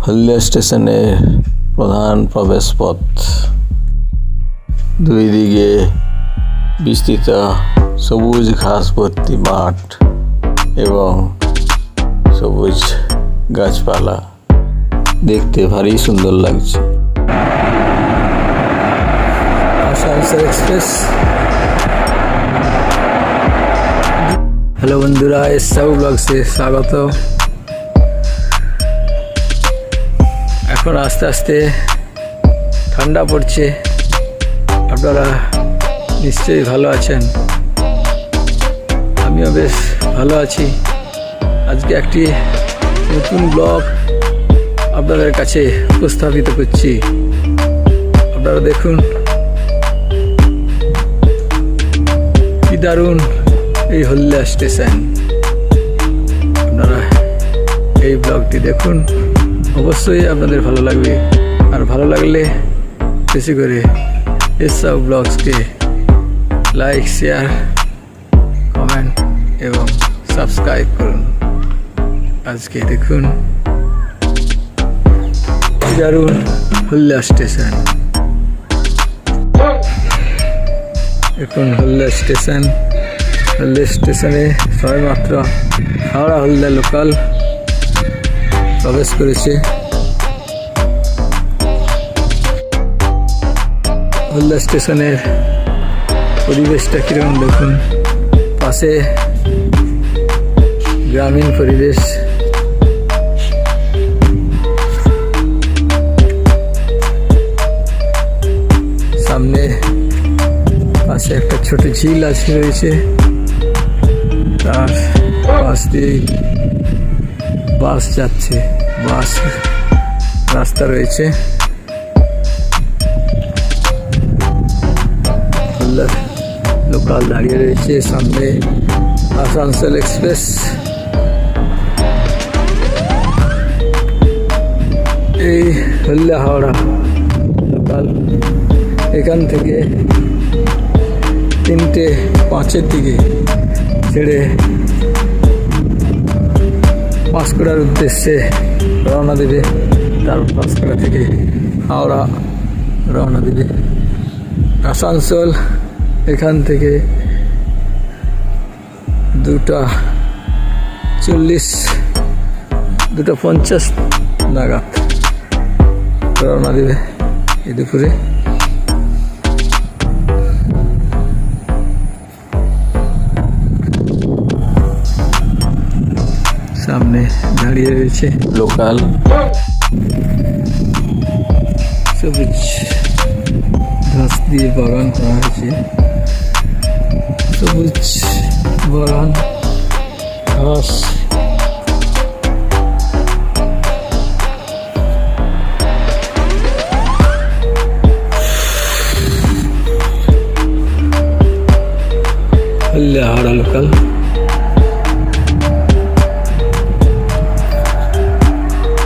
হলদিয়া স্টেশনের প্রধান প্রবেশপথ দুই দিকে বিস্তৃত সবুজ ঘাস ভর্তি মাঠ এবং সবুজ গাছপালা দেখতে ভারী সুন্দর লাগছে আসানসোল এক্সপ্রেস হ্যালো বন্ধুরা এস সাউ ব্লগসে স্বাগত এখন আস্তে আস্তে ঠান্ডা পড়ছে। আপনারা নিশ্চয়ই ভালো আছেন। আমিও বেশ ভালো আছি। আজকে একটি নতুন ব্লগ আপনাদের কাছে উপস্থাপিত করছি। আপনারা দেখুন কি দারুণ এই হলদিয়া স্টেশন। আপনারা এই ব্লগটি দেখুন। অবশ্যই আপনাদের ভালো লাগবে। আর ভালো লাগলে বেশি করে এসব ব্লগসকে লাইক, শেয়ার, কমেন্ট এবং সাবস্ক্রাইব করুন। আজকে দেখুন দারুণ হলদিয়া স্টেশন। এখন হলদিয়া স্টেশন। হলদিয়া স্টেশনে সবেমাত্র হাওড়া হলদিয়া লোকাল প্রবেশ করেছে। হলদিয়া স্টেশনের পরিবেশটা কীরকম দেখুন? পাশে গ্রামীণ পরিবেশ। সামনে পাশে একটা ছোট ঝিল আছে রয়েছে। তার পাশ দিয়ে বাস যাচ্ছে। বাস রাস্তা রয়েছে। হলদার লোকাল দাঁড়িয়ে রয়েছে সামনে আসানসোল এক্সপ্রেস। এই হল্লা হাওড়া লোকাল এখান থেকে তিনটে পাঁচের দিকে ছেড়ে পাঁশকুড়ার উদ্দেশ্যে রওনা দেবে। তার পাঁশকুড়া থেকে হাওড়া রওনা দেবে। আসানসোল এখান থেকে দুটা চল্লিশ দুটা পঞ্চাশ নাগাদ রওনা দেবে এই দুপুরে। সামনে দাঁড়িয়ে রয়েছে লোকাল সবুজ ঘাস দিয়ে বাগান করা হয়েছে। সবুজ বাগান ঘাস হাওড়া লোকাল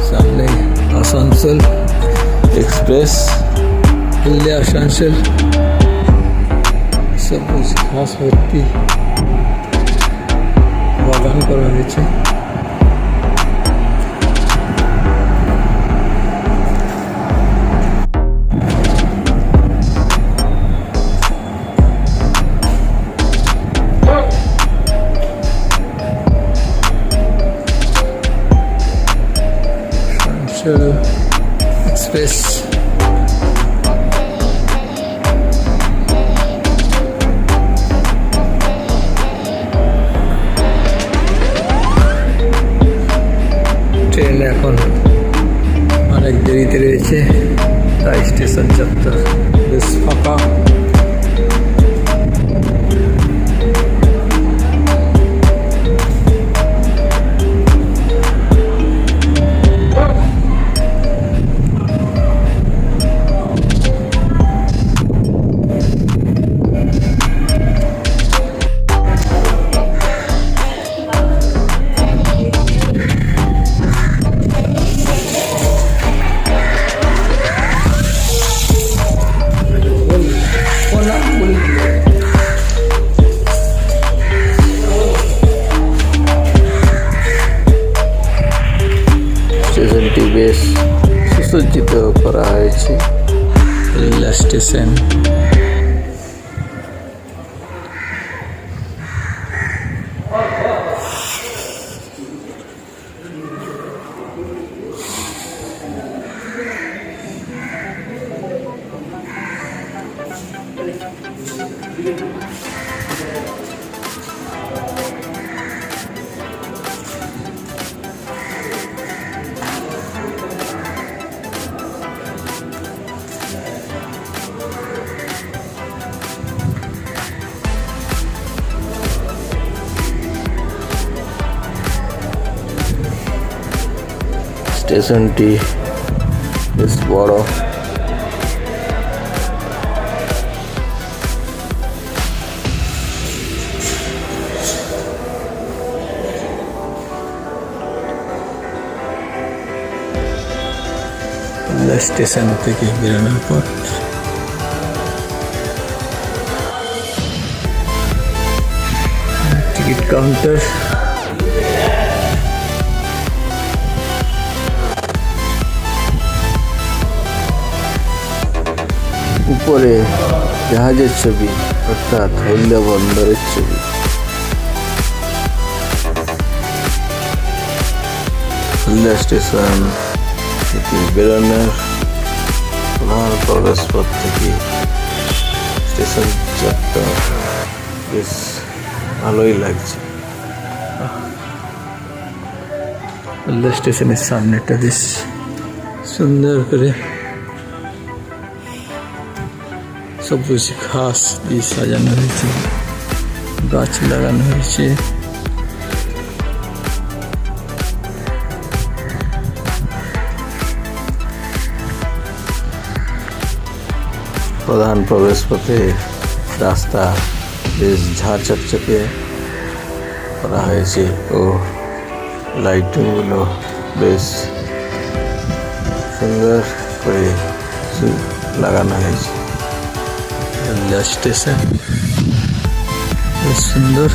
সামনে আসানসোল এক্সপ্রেস হলদিয়া আসানসোল সবুজ ঘাস ভর্তি বাগান করা হয়েছে। এক্সপ্রেস। এখন অনেক দেরিতে রয়েছে। তাই স্টেশন চত্বর বেশ ফাঁকা। রেল স্টেশন স্টেশনটি বেশ বড়। স্টেশন থেকে বেরোনোর পর টিকিট কাউন্টার উপরে জাহাজের ছবি, অর্থাৎ হলদা বন্দরের ছবি। হলদা স্টেশন থেকে বেরোনোর প্রধান প্রবেশ পথ থেকে স্টেশন চত্বর বেশ ভালোই লাগছে। রেল স্টেশনের সামনেটা বেশ সুন্দর করে সবুজ ঘাস, দিয়ে সাজানো হয়েছে, গাছ লাগানো হয়েছে। প্রধান প্রবেশ পথে রাস্তা বেশ ঝাড় চকচকে করা হয়েছে ও লাইটিংগুলো বেশ সুন্দর করে লাগানো হয়েছে। রেল স্টেশন বেশ সুন্দর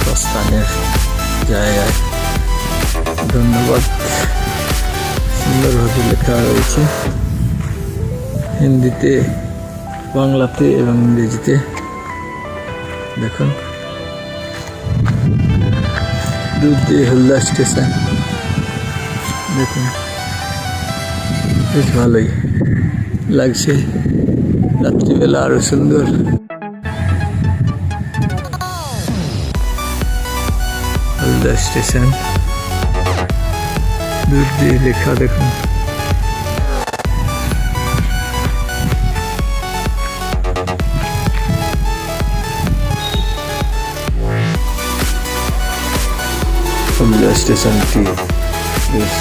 প্রস্থানের জায়গায় ধন্যবাদ সুন্দরভাবে লেখা রয়েছে। হিন্দিতে, বাংলাতে এবং ইংরেজিতে। দেখুন। হলদা স্টেশন। দেখুন। বেশ ভালোই লাগছে। রাত্রিবেলা আরও সুন্দর। হলদা স্টেশন। দূর দিয়ে লেখা দেখুন। স্টেশনটি বেশ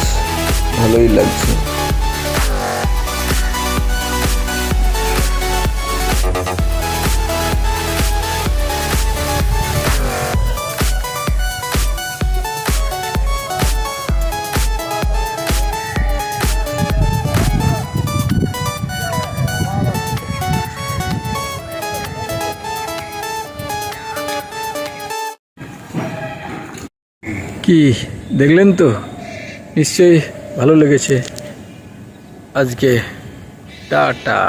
ভালোই লাগছে। কি দেখলেন তো? নিশ্চয়ই ভালো লেগেছে। আজকে টাটা।